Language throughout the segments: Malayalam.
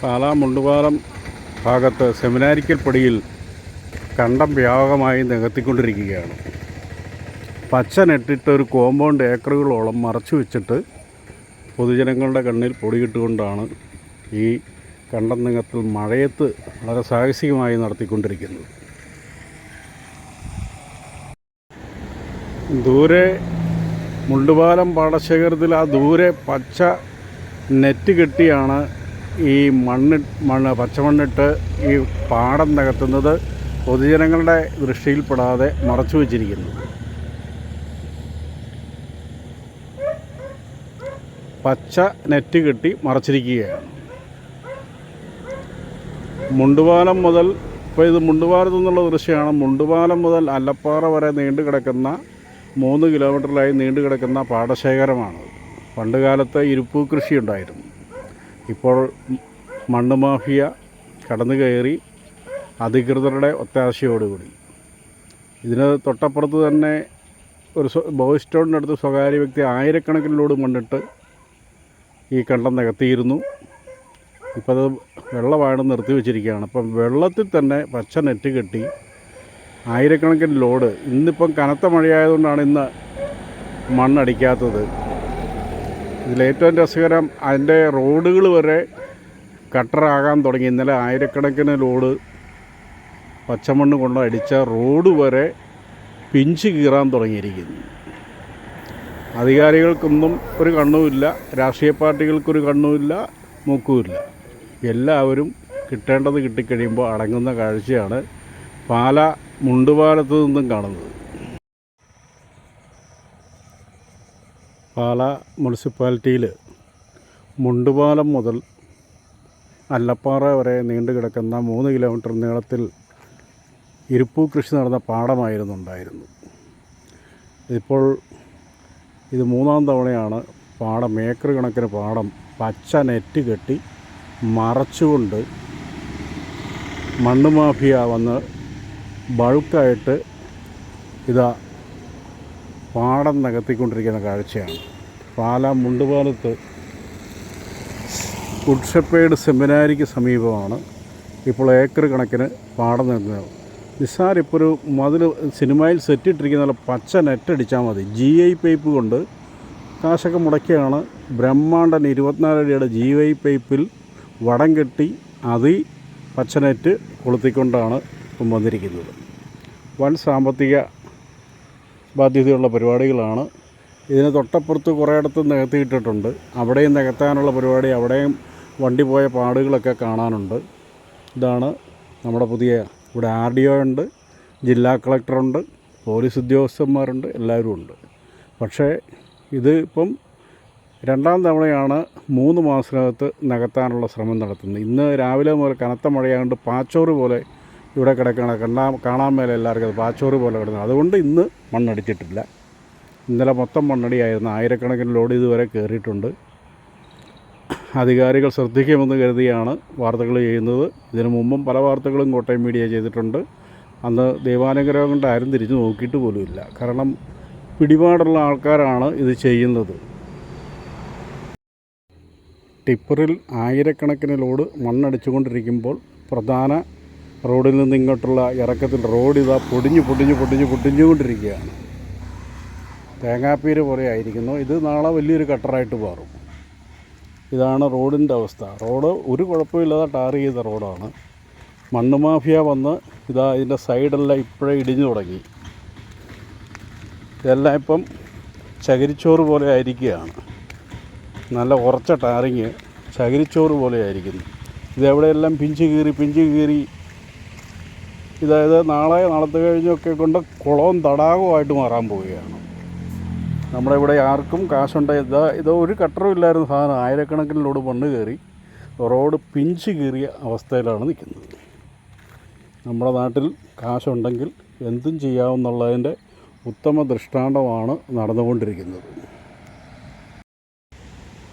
പാലാ മുണ്ടുപാലം ഭാഗത്ത് സെമിനാരിക്കൽ പടിയിൽ കണ്ടം വ്യാപകമായി നികത്തിക്കൊണ്ടിരിക്കുകയാണ്. പച്ച നെട്ടിട്ട് ഒരു കോമ്പൗണ്ട് ഏക്കറുകളോളം മറച്ചു വെച്ചിട്ട് പൊതുജനങ്ങളുടെ കണ്ണിൽ പൊടിയിട്ടുകൊണ്ടാണ് ഈ കണ്ടം നികത്തൽ മഴയത്ത് വളരെ സാഹസികമായി നടത്തിക്കൊണ്ടിരിക്കുന്നത്. ദൂരെ മുണ്ടുപാലം പാടശേഖരത്തിൽ ആ ദൂരെ പച്ച നെറ്റ് കെട്ടിയാണ് ഈ മണ്ണ് മണ്ണ് പച്ചമണ്ണിട്ട് ഈ പാടം നികത്തുന്നത് പൊതുജനങ്ങളുടെ ദൃഷ്ടിയിൽപ്പെടാതെ മറച്ചു വച്ചിരിക്കുന്നു. പച്ച നെറ്റ് കെട്ടി മറച്ചിരിക്കുകയാണ്. മുണ്ടുപാലം മുതൽ ഇപ്പോൾ ഇത് മുണ്ടുപാലത്തു നിന്നുള്ള ദൃശ്യമാണ്. മുണ്ടുപാലം മുതൽ അല്ലപ്പാറ വരെ നീണ്ടു കിടക്കുന്ന മൂന്ന് കിലോമീറ്ററിലായി നീണ്ടു കിടക്കുന്ന പാടശേഖരമാണ്. പണ്ടുകാലത്ത് ഇരുപ്പ് കൃഷി ഉണ്ടായിരുന്നു ഇപ്പോൾ മണ്ണ് മാഫിയ കടന്നു കയറി അധികൃതരുടെ ഒത്താശയോടുകൂടി. ഇതിന് തൊട്ടപ്പുറത്ത് തന്നെ ഒരു സ്വ- ബോയ് സ്റ്റോണിന്റെ അടുത്ത് സ്വകാര്യ വ്യക്തി ആയിരക്കണക്കിന് മണ്ണിട്ട് ഈ കണ്ടം നികത്തിയിരുന്നു. ഇപ്പോൾ അത് വെള്ളമാണ് നിർത്തി വെച്ചിരിക്കുകയാണ്. അപ്പം വെള്ളത്തിൽ തന്നെ പച്ച നെറ്റ് കെട്ടി ആയിരക്കണക്കിന് ലോഡ് ഇന്നിപ്പം കനത്ത മഴയായതുകൊണ്ടാണ് ഇന്ന് മണ്ണടിക്കാത്തത്. ഇതിലേറ്റവും രസകരം അതിന്റെ റോഡുകൾ വരെ കട്ടറാകാൻ തുടങ്ങി. ഇന്നലെ ആയിരക്കണക്കിന് ലോഡ് പച്ചമണ്ണ് കൊണ്ട് അടിച്ച റോഡ് വരെ പിഞ്ച് കീറാൻ തുടങ്ങിയിരിക്കുന്നു. അധികാരികൾക്കൊന്നും ഒരു കണ്ണുമില്ല രാഷ്ട്രീയ പാർട്ടികൾക്കൊരു കണ്ണുമില്ല മൂക്കുമില്ല എല്ലാവരും കിട്ടേണ്ടത് കിട്ടിക്കഴിയുമ്പോൾ അടങ്ങുന്ന കാഴ്ചയാണ് പാല മുണ്ടുപാലത്ത് നിന്നും കാണുന്നത്. പാല മുനിസിപ്പാലിറ്റിയിൽ മുണ്ടുപാലം മുതൽ അല്ലപ്പാറ വരെ നീണ്ടു കിടക്കുന്ന മൂന്ന് കിലോമീറ്റർ നീളത്തിൽ ഇരുപ്പൂ കൃഷി നടന്ന പാടമായിരുന്നു ഉണ്ടായിരുന്നു ഇപ്പോൾ ഇത് മൂന്നാം തവണയാണ് പാടം ഏക്കർ കണക്കിന് പാടം പച്ച നെറ്റ് കെട്ടി മറച്ചുകൊണ്ട് മണ്ണ് മാഫിയ വന്ന് ബൾക്കായിട്ട് ഇതാ പാടം നികത്തിക്കൊണ്ടിരിക്കുന്ന കാഴ്ചയാണ്. പാല മുണ്ടുപാലത്ത് ഗുഡ് ഷെപ്പേഡ് സെമിനാരിക്ക് സമീപമാണ് ഇപ്പോൾ ഏക്കർ കണക്കിന് പാടം നിൽക്കുന്നത്. നിസ്സാർ ഇപ്പോൾ ഒരു മതിൽ സിനിമയിൽ സെറ്റിട്ടിരിക്കുന്ന നല്ല പച്ച നെറ്റ് അടിച്ചാൽ മതി. ജി ഐ പൈപ്പ് കൊണ്ട് കാശൊക്കെ മുടക്കിയാണ് ബ്രഹ്മാണ്ടൻ ഇരുപത്തിനാല് അടിയുടെ ജി ഐ പൈപ്പിൽ വടം കെട്ടി അതി പച്ച നെറ്റ് കൊളുത്തിക്കൊണ്ടാണ് വന്നിരിക്കുന്നത്. വൻ സാമ്പത്തിക ബാധ്യതയുള്ള പരിപാടികളാണ്. ഇതിന് തൊട്ടപ്പുറത്ത് കുറേയിടത്ത് നികത്തിയിട്ടിട്ടുണ്ട് അവിടെയും നികത്താനുള്ള പരിപാടി അവിടെയും വണ്ടി പോയ പാടുകളൊക്കെ കാണാനുണ്ട്. ഇതാണ് നമ്മുടെ പുതിയ ഇവിടെ ആർ ഡി ഒ ഉണ്ട് ജില്ലാ കളക്ടറുണ്ട് പോലീസ് ഉദ്യോഗസ്ഥന്മാരുണ്ട് എല്ലാവരും ഉണ്ട്. പക്ഷേ ഇത് ഇപ്പം രണ്ടാം തവണയാണ് മൂന്ന് മാസത്തിനകത്ത് നികത്താനുള്ള ശ്രമം നടത്തുന്നത്. ഇന്ന് രാവിലെ മുതൽ കനത്ത മഴയായതുകൊണ്ട് പാച്ചോറ് പോലെ ഇവിടെ കിടക്കണ കണ്ടാ കാണാൻ മേലെ എല്ലാവർക്കും അത് പാച്ചോറ് പോലെ കിടന്നു. അതുകൊണ്ട് ഇന്ന് മണ്ണടിച്ചിട്ടില്ല. ഇന്നലെ മൊത്തം മണ്ണടിയായിരുന്നു. ആയിരക്കണക്കിന് ലോഡ് ഇതുവരെ കയറിയിട്ടുണ്ട്. അധികാരികൾ ശ്രദ്ധിക്കുമെന്ന് കരുതിയാണ് വാർത്തകൾ ചെയ്യുന്നത്. ഇതിനു മുമ്പും പല വാർത്തകളും കോട്ടയം മീഡിയ ചെയ്തിട്ടുണ്ട്. അന്ന് ദൈവാനുഗ്രഹം കൊണ്ട് ആരും തിരിഞ്ഞു നോക്കിയിട്ട് പോലുമില്ല കാരണം പിടിപാടുള്ള ആൾക്കാരാണ് ഇത് ചെയ്യുന്നത്. ടിപ്പറിൽ ആയിരക്കണക്കിന് ലോഡ് മണ്ണടിച്ചുകൊണ്ടിരിക്കുമ്പോൾ പ്രധാന റോഡിൽ നിന്ന് ഇങ്ങോട്ടുള്ള ഇറക്കത്തിൽ റോഡ് ഇതാ പൊടിഞ്ഞ് പൊടിഞ്ഞ് പൊടിഞ്ഞ് പൊടിഞ്ഞുകൊണ്ടിരിക്കുകയാണ്. തേങ്ങാപ്പീര് പോലെ ആയിരിക്കുന്നു. ഇത് നാളെ വലിയൊരു കട്ടറായിട്ട് മാറും. ഇതാണ് റോഡിന്റെ അവസ്ഥ. റോഡ് ഒരു കുഴപ്പമില്ലാതെ ടാർ ചെയ്ത റോഡാണ്. മണ്ണ് മാഫിയ വന്ന് ഇതാ ഇതിന്റെ സൈഡെല്ലാം ഇപ്പോഴേ ഇടിഞ്ഞു തുടങ്ങി. ഇതെല്ലാം ഇപ്പം ചകിരിച്ചോറ് പോലെ ആയിരിക്കുകയാണ്. നല്ല ഉറച്ച ടാറിങ് ചകിരിച്ചോറ് പോലെ ആയിരിക്കുന്നു. ഇതെവിടെയെല്ലാം പിഞ്ച് കീറി പിഞ്ച് കീറി ഇതായത് നാളെ നാളത്തെ കഴിഞ്ഞൊക്കെ കൊണ്ട് കുളവും തടാകവുമായിട്ട് മാറാൻ പോവുകയാണ്. നമ്മുടെ ഇവിടെ ആർക്കും കാശുണ്ട ഇതാ ഇത് ഒരു കട്ടറും ഇല്ലായിരുന്ന സാധനം. ആയിരക്കണക്കിന് ലോഡ് മണ്ണ് കയറി റോഡ് പിഞ്ച് കീറിയ അവസ്ഥയിലാണ് നിൽക്കുന്നത്. നമ്മുടെ നാട്ടിൽ കാശുണ്ടെങ്കിൽ എന്തും ചെയ്യാമെന്നുള്ളതിന്റെ ഉത്തമ ദൃഷ്ടാന്തമാണ് നടന്നുകൊണ്ടിരിക്കുന്നത്.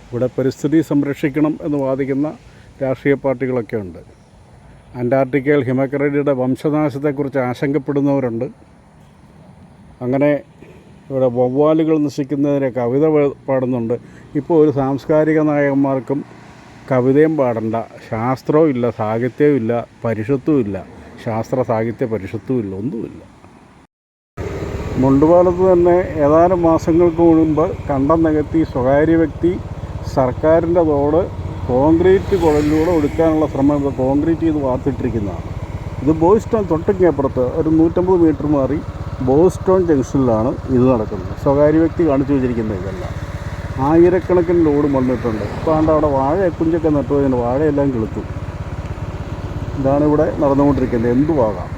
ഇവിടെ പരിസ്ഥിതി സംരക്ഷിക്കണം എന്ന് വാദിക്കുന്ന രാഷ്ട്രീയ പാർട്ടികളൊക്കെ ഉണ്ട്. അന്റാർട്ടിക്കയിൽ ഹിമക്കരടിയുടെ വംശനാശത്തെക്കുറിച്ച് ആശങ്കപ്പെടുന്നവരുണ്ട്. അങ്ങനെ ഇവിടെ വവ്വാലുകൾ നശിക്കുന്നതിനെ കവിത പാടുന്നുണ്ട്. ഇപ്പോൾ ഒരു സാംസ്കാരിക നായകന്മാർക്കും കവിതയും പാടണ്ട. ശാസ്ത്രവും ഇല്ല സാഹിത്യവും ഇല്ല പരിഷത്തും ഇല്ല. ശാസ്ത്ര സാഹിത്യ പരിഷത്തും ഇല്ല ഒന്നുമില്ല. മുണ്ടുപാലത്ത് തന്നെ ഏതാനും മാസങ്ങൾക്ക് മുൻപ് കണ്ടം നികത്തി സ്വകാര്യ വ്യക്തി സർക്കാരിന്റെ തോട് കോൺക്രീറ്റ് കുഴലിലൂടെ ഒടുക്കാനുള്ള ശ്രമം ഇപ്പോൾ കോൺക്രീറ്റ് ചെയ്ത് വാർത്തിട്ടിരിക്കുന്നതാണ്. ഇത് ബോയ്സ്റ്റോൺ തൊട്ടങ്ങേപ്പുറത്ത് ഒരു നൂറ്റമ്പത് മീറ്റർ മാറി ബോസ്റ്റോൺ ജംഗ്ഷനിലാണ് ഇത് നടക്കുന്നത്. സ്വകാര്യ വ്യക്തി കാണിച്ചു വെച്ചിരിക്കുന്ന ഇതെല്ലാം. ആയിരക്കണക്കിന് ലോഡ് വന്നിട്ടുണ്ട്. ഇപ്പോൾ ആണ്ട് അവിടെ വാഴ കുഞ്ചൊക്കെ നട്ടുപോയതിന് വാഴയെല്ലാം കിളുത്തു. ഇതാണ് ഇവിടെ നടന്നുകൊണ്ടിരിക്കുന്നത്. എന്തുവാകാം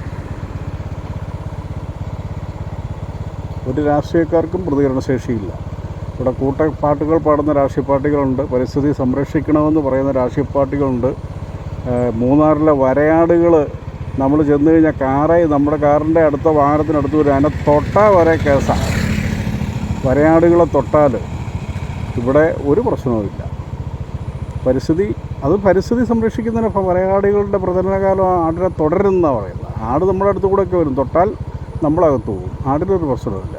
ഒരു രാഷ്ട്രീയക്കാർക്കും പ്രതികരണശേഷിയില്ല. ഇവിടെ കൂട്ട പാട്ടുകൾ പാടുന്ന രാഷ്ട്രീയ പാർട്ടികളുണ്ട് പരിസ്ഥിതി സംരക്ഷിക്കണമെന്ന് പറയുന്ന രാഷ്ട്രീയ പാർട്ടികളുണ്ട് മൂന്നാറിലെ വരയാടുകൾ നമ്മൾ ചെന്ന് കഴിഞ്ഞാൽ കാറെ നമ്മുടെ കാറിന്റെ അടുത്ത വാഹനത്തിനടുത്ത് വരും. അതിനെ തൊട്ടാൽ വരെ കേസാണ് വരയാടുകളെ തൊട്ടാൽ ഇവിടെ ഒരു പ്രശ്നവുമില്ല. പരിസ്ഥിതി അത് പരിസ്ഥിതി സംരക്ഷിക്കുന്നതിന് വരയാടുകളുടെ പ്രചരണകാലം ആടിനെ തുടരുന്നതാണ് പറയുന്നത്. ആട് നമ്മുടെ അടുത്ത് കൂടെയൊക്കെ വരും. തൊട്ടാൽ നമ്മളകത്ത് പോകും. ആടിനൊരു പ്രശ്നമില്ല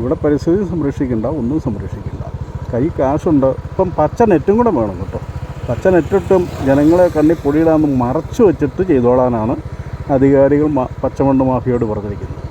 ഇവിടെ പരിസ്ഥിതി സംരക്ഷിക്കണ്ട ഒന്നും സംരക്ഷിക്കണ്ട. കൈ കാശുണ്ട്. ഇപ്പം പച്ച നെറ്റും കൂടെ വേണം കേട്ടോ. പച്ച നെറ്റിട്ടും ജനങ്ങളെ കണ്ണി പൊടിയിടാന്ന് മറച്ചു വെച്ചിട്ട് ചെയ്തോളാനാണ് അധികാരികൾ പച്ചമണ്ണ് മാഫിയോട് പറഞ്ഞിരിക്കുന്നത്.